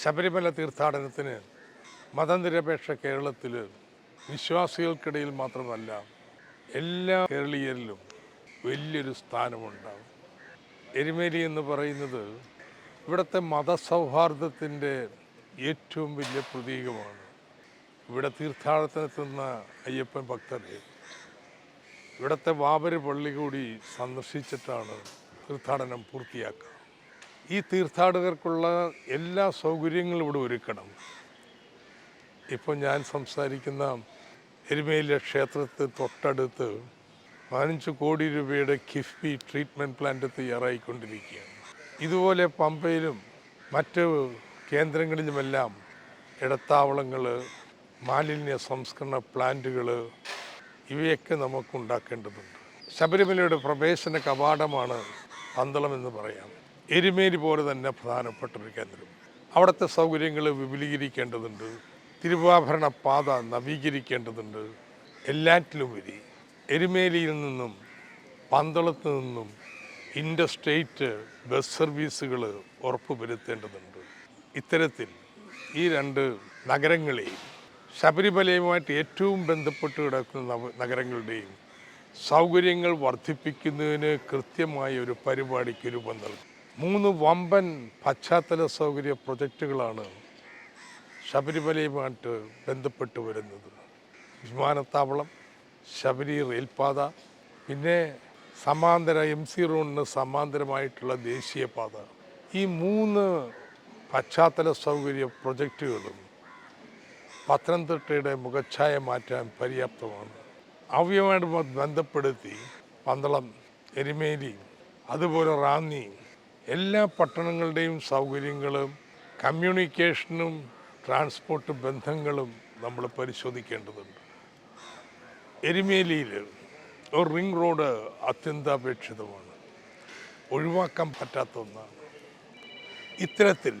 ശബരിമല തീർത്ഥാടനത്തിന് മതനിരപേക്ഷ കേരളത്തിൽ വിശ്വാസികൾക്കിടയിൽ മാത്രമല്ല എല്ലാ കേരളീയരിലും വലിയൊരു സ്ഥാനമുണ്ടാകും എരുമേലി എന്ന് പറയുന്നത് ഇവിടുത്തെ മതസൗഹാർദ്ദത്തിന്റെ ഏറ്റവും വലിയ പ്രതീകമാണ്. ഇവിടെ തീർത്ഥാടനത്തിനെത്തുന്ന അയ്യപ്പൻ ഭക്തരെ ഇവിടുത്തെ വാപര് പള്ളി കൂടി സന്ദർശിച്ചിട്ടാണ് തീർത്ഥാടനം പൂർത്തിയാക്കുക. ഈ തീർത്ഥാടകർക്കുള്ള എല്ലാ സൗകര്യങ്ങളും ഇവിടെ ഒരുക്കണം. ഇപ്പോൾ ഞാൻ സംസാരിക്കുന്ന എരുമയിലെ ക്ഷേത്രത്തിൽ തൊട്ടടുത്ത് പതിനഞ്ച് കോടി രൂപയുടെ കിഫ്ബി ട്രീറ്റ്മെന്റ് പ്ലാന്റ് തയ്യാറായിക്കൊണ്ടിരിക്കുകയാണ്. ഇതുപോലെ പമ്പയിലും മറ്റ് കേന്ദ്രങ്ങളിലുമെല്ലാം ഇടത്താവളങ്ങൾ മാലിന്യ സംസ്കരണ പ്ലാന്റുകൾ ഇവയൊക്കെ നമുക്ക് ഉണ്ടാക്കേണ്ടതുണ്ട് ശബരിമലയുടെ പ്രവേശന കവാടമാണ് പന്തളം എന്ന് പറയാം. എരുമേലി പോലെ തന്നെ പ്രധാനപ്പെട്ട ഒരു കേന്ദ്രം. അവിടുത്തെ സൗകര്യങ്ങൾ വിപുലീകരിക്കേണ്ടതുണ്ട്. തിരുവാഭരണ പാത നവീകരിക്കേണ്ടതുണ്ട്. എല്ലാറ്റിലുപരി എരുമേലിയിൽ നിന്നും പന്തളത്ത് നിന്നും ഇൻഡർസ്റ്റേറ്റ് ബസ് സർവീസുകൾ ഉറപ്പുവരുത്തേണ്ടതുണ്ട്. ഇത്തരത്തിൽ ഈ രണ്ട് നഗരങ്ങളെയും ശബരിമലയുമായിട്ട് ഏറ്റവും ബന്ധപ്പെട്ട് കിടക്കുന്ന നഗരങ്ങളുടെയും സൗകര്യങ്ങൾ വർദ്ധിപ്പിക്കുന്നതിന് കൃത്യമായ ഒരു പരിപാടിക്ക് രൂപം നൽകും. മൂന്ന് വമ്പൻ പശ്ചാത്തല സൗകര്യ പ്രൊജക്റ്റുകളാണ് ശബരിമലയുമായിട്ട് ബന്ധപ്പെട്ട് വരുന്നത്. വിമാനത്താവളം ശബരി റെയിൽപാത പിന്നെ സമാന്തര എം സി റോഡിന് സമാന്തരമായിട്ടുള്ള ദേശീയപാത ഈ മൂന്ന് പശ്ചാത്തല സൗകര്യ പ്രൊജക്റ്റുകളും പത്തനംതിട്ടയുടെ മുഖച്ഛായ മാറ്റാൻ പര്യാപ്തമാണ്. അവയുമായിട്ട് ബന്ധപ്പെടുത്തി പന്തളം എരുമേലി അതുപോലെ റാന്നി എല്ലാ പട്ടണങ്ങളുടെയും സൗകര്യങ്ങളും കമ്മ്യൂണിക്കേഷനും ട്രാൻസ്പോർട്ട് ബന്ധങ്ങളും നമ്മൾ പരിശോധിക്കേണ്ടതുണ്ട്. എരുമേലിയിൽ ഒരു റിംഗ് റോഡ് അത്യന്താപേക്ഷിതമാണ്. ഒഴിവാക്കാൻ പറ്റാത്ത ഒന്നാണ്. ഇത്തരത്തിൽ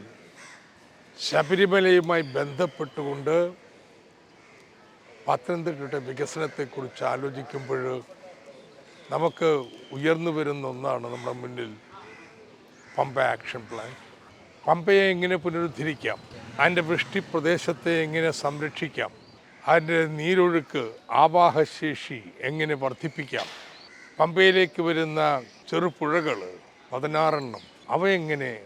ശബരിമലയുമായി ബന്ധപ്പെട്ടുകൊണ്ട് പത്തനംതിട്ടയുടെ വികസനത്തെക്കുറിച്ച് ആലോചിക്കുമ്പോൾ നമുക്ക് ഉയർന്നു വരുന്ന ഒന്നാണ് നമ്മുടെ മുന്നിൽ പമ്പ ആക്ഷൻ പ്ലാൻ. പമ്പയെ എങ്ങനെ പുനരുദ്ധരിക്കാം? അതിന്റെ വൃഷ്ടിപ്രദേശത്തെ എങ്ങനെ സംരക്ഷിക്കാം? അതിന്റെ നീരൊഴുക്ക് ആവാഹശേഷി എങ്ങനെ വർദ്ധിപ്പിക്കാം? പമ്പയിലേക്ക് വരുന്ന ചെറുപുഴകൾ പതിനാറെണ്ണം അവയെങ്ങനെ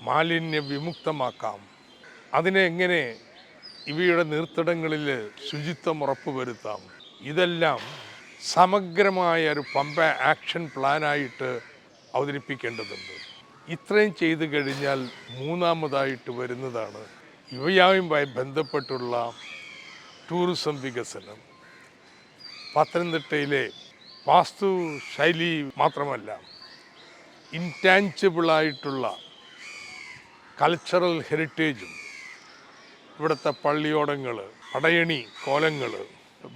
മാലിന്യ വിമുക്തമാക്കാം അതിനെ എങ്ങനെ ഇവയുടെ നീർത്തടങ്ങളിൽ ശുചിത്വം ഉറപ്പുവരുത്താം ഇതെല്ലാം സമഗ്രമായ ഒരു പമ്പ ആക്ഷൻ പ്ലാനായിട്ട് അവതരിപ്പിക്കേണ്ടതുണ്ട്. ഇത്രയും ചെയ്തു കഴിഞ്ഞാൽ മൂന്നാമതായിട്ട് വരുന്നതാണ് ഇവയുമായി ബന്ധപ്പെട്ടുള്ള ടൂറിസം വികസനം. പത്തനംതിട്ടയിലെ വാസ്തു ശൈലി മാത്രമല്ല ഇന്റാഞ്ചിബിളായിട്ടുള്ള കൾച്ചറൽ ഹെറിറ്റേജും ഇവിടുത്തെ പള്ളിയോടങ്ങൾ പടയണി കോലങ്ങൾ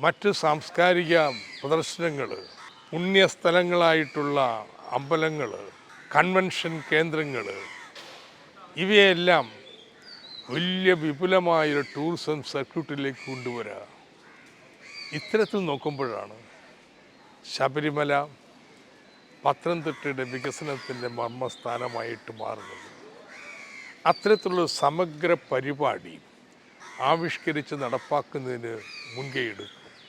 മറ്റ് സാംസ്കാരിക പ്രദർശനങ്ങൾ പുണ്യസ്ഥലങ്ങളായിട്ടുള്ള അമ്പലങ്ങൾ കൺവെൻഷൻ കേന്ദ്രങ്ങൾ ഇവയെല്ലാം വലിയ വിപുലമായ ഒരു ടൂറിസം സർക്യൂട്ടിലേക്ക് കൊണ്ടുവരിക ഇത്തരത്തിൽ നോക്കുമ്പോഴാണ് ശബരിമല പത്തനംതിട്ടയുടെ വികസനത്തിന്റെ മർമ്മസ്ഥാനമായിട്ട് മാറുന്നത്. അത്തരത്തിലുള്ള സമഗ്ര പരിപാടി ആവിഷ്കരിച്ച് നടപ്പാക്കുന്നതിന് മുൻകൈ എടുക്കും.